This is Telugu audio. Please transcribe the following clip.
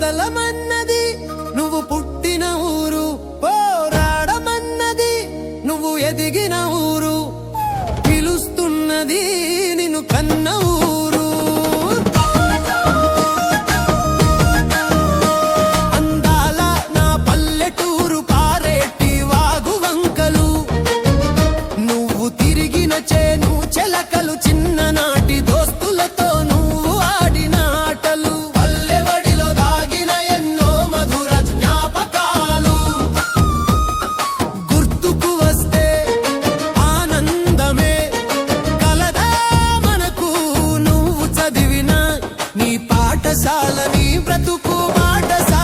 కదలమన్నది నువ్వు పుట్టిన ఊరు. పోరాడమన్నది నువ్వు ఎదిగిన ఊరు. పిలుస్తున్నది నిన్ను కన్న పాఠశాలని బ్రతుకు పాఠశాల